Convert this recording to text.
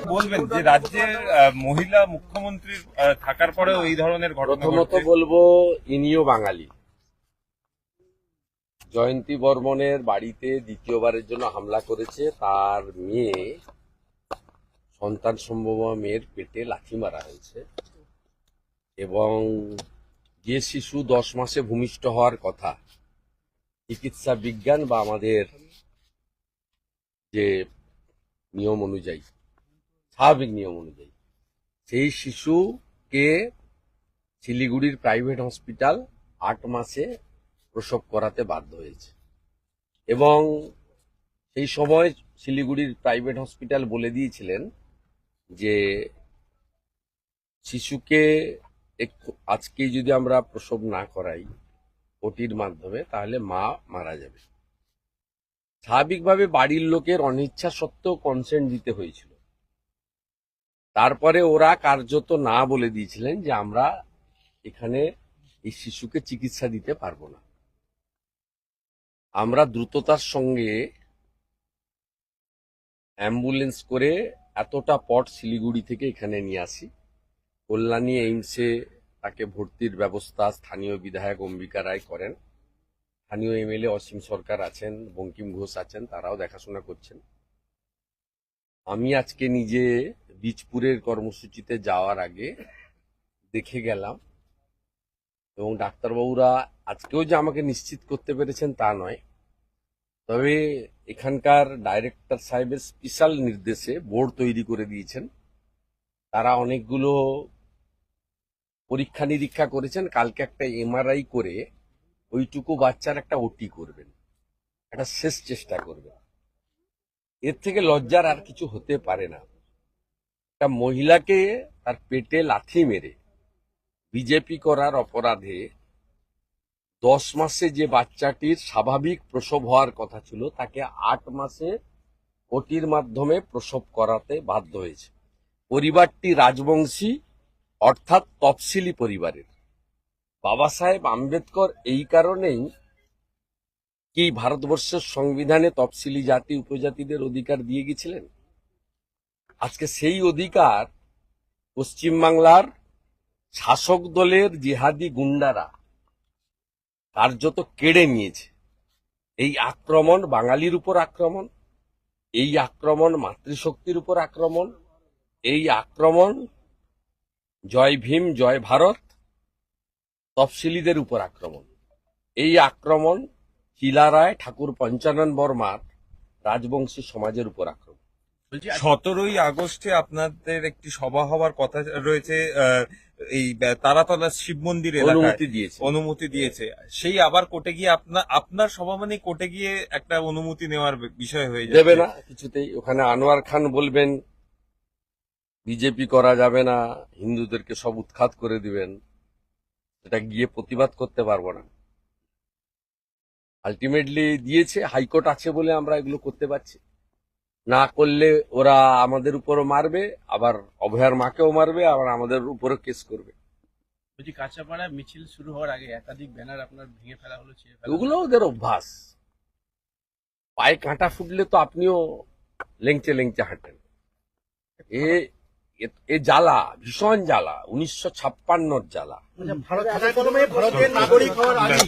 বলবেন যে রাজ্যের মহিলা মুখ্যমন্ত্রীর থাকার পরেও এই ধরনের ঘটনা প্রথমত বলব ইনিও বাঙালি। জয়ন্তী বর্মনের বাড়িতে দ্বিতীয়বারের জন্য হামলা করেছে তার মেয়ে সন্তান সম্ভব মেয়ের পেটে লাথি মারা হয়েছে। এবং যে শিশু দশ মাসে ভূমিষ্ঠ হওয়ার কথা চিকিৎসা বিজ্ঞান বা আমাদের যে নিয়ম অনুযায়ী স্বাভাবিক নিয়ম অনুযায়ী। সেই শিশুকে শিলিগুড়ির প্রাইভেট হসপিটাল আট মাসে প্রসব করাতে বাধ্য হয়েছে। এবং সেই সময় শিলিগুড়ির প্রাইভেট হসপিটাল বলে দিয়েছিলেন যে, শিশুকে আজকেই যদি আমরা প্রসব না করাই ওটির মাধ্যমে, তাহলে মা মারা যাবে। স্বাভাবিকভাবে বাড়ির লোকের অনিচ্ছা সত্ত্বেও কনসেন্ট দিতে হয়েছিল। তারপরে ওরা কার্যত না বলে দিয়েছিলেন যে আমরা এখানে এই শিশুকে চিকিৎসা দিতে পারব না। আমরা দ্রুততার সঙ্গে অ্যাম্বুলেন্স করে এতটা পট শিলিগুড়ি থেকে এখানে নিয়ে আসি। কল্যাণী এইমসে তাকে ভর্তির ব্যবস্থা স্থানীয় বিধায়ক অম্বিকা রায় করেন। স্থানীয় এমএলএ অসীম সরকার আছেন, বঙ্কিম ঘোষ আছেন, তারাও দেখাশোনা করছেন। আমি আজকে নিজে বীজপুরের কর্মসূচিতে যাওয়ার আগে দেখে গেলাম। এবং ডাক্তারবাবুরা আজকেও যে আমাকে নিশ্চিত করতে পেরেছেন তা নয়। তবে এখানকার ডাইরেক্টর সাহেবের স্পেশাল নির্দেশে বোর্ড তৈরি করে দিয়েছেন। তারা অনেকগুলো পরীক্ষা নিরীক্ষা করেছেন। কালকে একটা এমআরআই করে ওইটুকু বাচ্চার একটা ওটি করবেন। একটা শেষ চেষ্টা করবেন। এর থেকে লজ্জার আর কিছু হতে পারে না। একটা মহিলাকে তার পেটে লাথি মেরে বিজেপি করার অপরাধে দশ মাসে যে বাচ্চাটির স্বাভাবিক প্রসব হওয়ার কথা ছিল, তাকে আট মাসে ওটির মাধ্যমে প্রসব করাতে বাধ্য হয়েছে। পরিবারটি রাজবংশী, অর্থাৎ তফসিলি পরিবারের। বাবা সাহেব আম্বেদকর এই কারণেই কি ভারতবর্ষের সংবিধানে তফসিলি জাতি, উপজাতিদের অধিকার দিয়ে গেছিলেন? আজকে সেই অধিকার পশ্চিমবাংলার শাসক দলের জিহাদি গুন্ডারা কার্যত কেড়ে নিয়েছে। এই আক্রমণ, বাঙালির উপর আক্রমণ, এই আক্রমণ, মাতৃশক্তির উপর আক্রমণ, এই আক্রমণ, জয় ভীম, জয় ভারত, তফসিলিদের উপর আক্রমণ। এই আক্রমণ চিলারায় ঠাকুর পঞ্চানন বর্মার রাজবংশী সমাজের উপর আক্রমণ। সতেরোই আগস্টে আপনাদের একটি সভা হওয়ার কথা রয়েছে এই তারাতলা শিব মন্দির অনুমতি দিয়েছে। অনুমতি দিয়েছে। সেই আবার কোর্টে গিয়ে আপনার আপনার সভা মানে কোর্টে গিয়ে একটা অনুমতি নেওয়ার বিষয় হয়ে যাবে দেবে না কিছুতেই। ওখানে আনোয়ার খান বলবেন বিজেপি করা যাবে না হিন্দুদেরকে সব উৎখাত করে দিবেন। এটা গিয়ে প্রতিবাদ করতে পারব না। আলটিমেটলি দিয়েছে হাইকোর্ট আছে বলে আমরা এগুলো করতে পারছি। না করলে ওরা আমাদের উপরও মারবে আবার অভয়ার মাকেও মারবে আবার আমাদের উপরও কেস করবে। বলছি কাঁচাপাড়া মিছিল শুরু হওয়ার আগে একাধিক ব্যানার আপনার ভেঙে ফেলা হলো। ওগুলো ওদের অভ্যাস। পায়ে কাঁটা ফুটলে তো আপনিও লেংচে লেংচে হাঁটেন। এ এ- এ জ্বালা ভীষণ জ্বালা উনিশশো ছাপ্পান্নর জ্বালা। ভারতের নাগরিক হওয়ার আগে